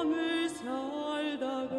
삶을 살다가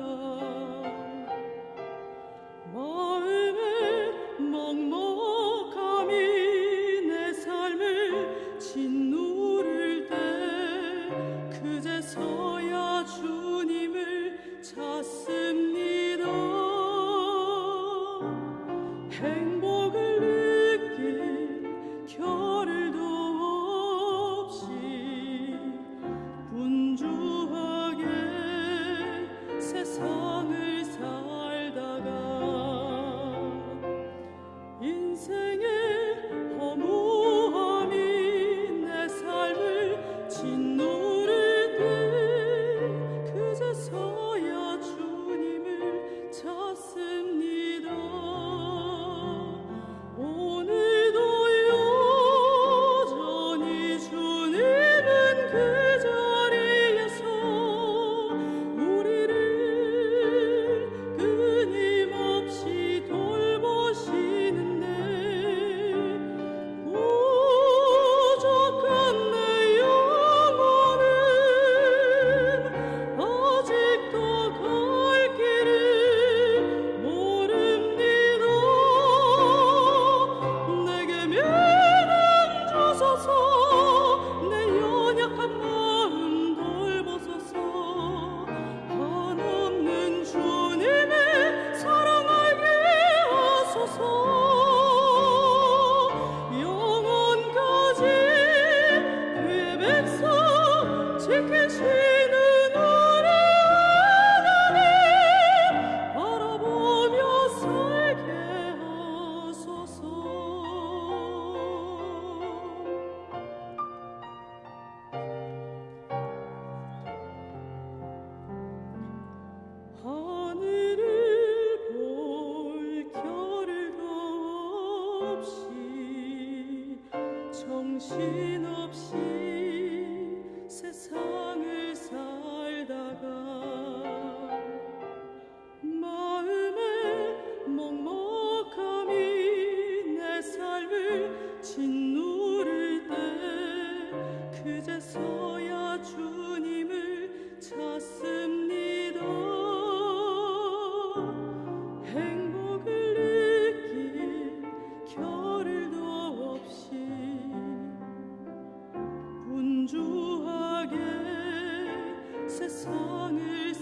당신 없이 세상을 세상을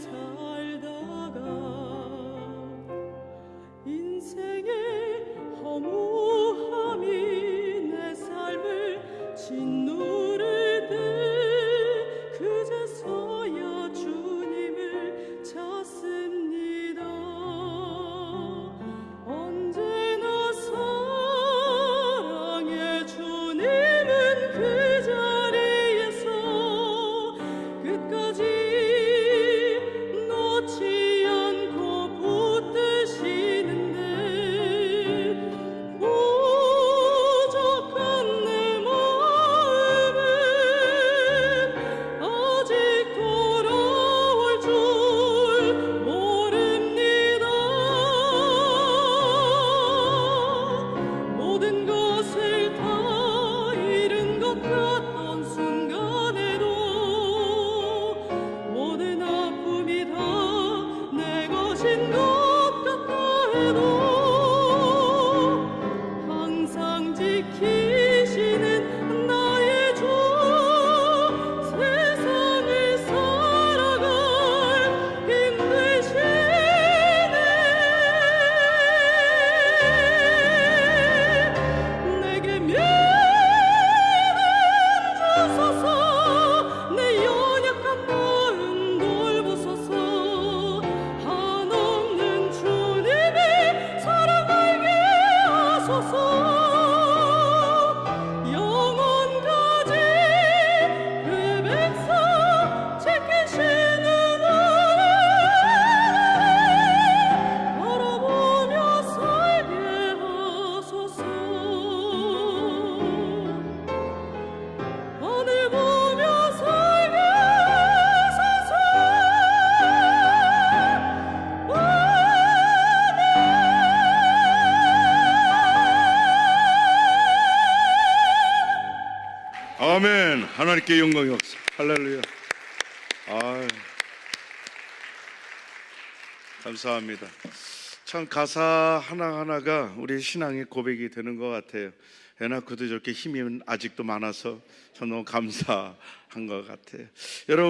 아멘. 하나님께 영광이 없어. 할렐루야. 아 감사합니다. 참 가사 하나하나가 우리 신앙의 고백이 되는 것 같아요. 에나코도 저렇게 힘이 아직도 많아서 참 너무 감사한 것 같아요. 여러분.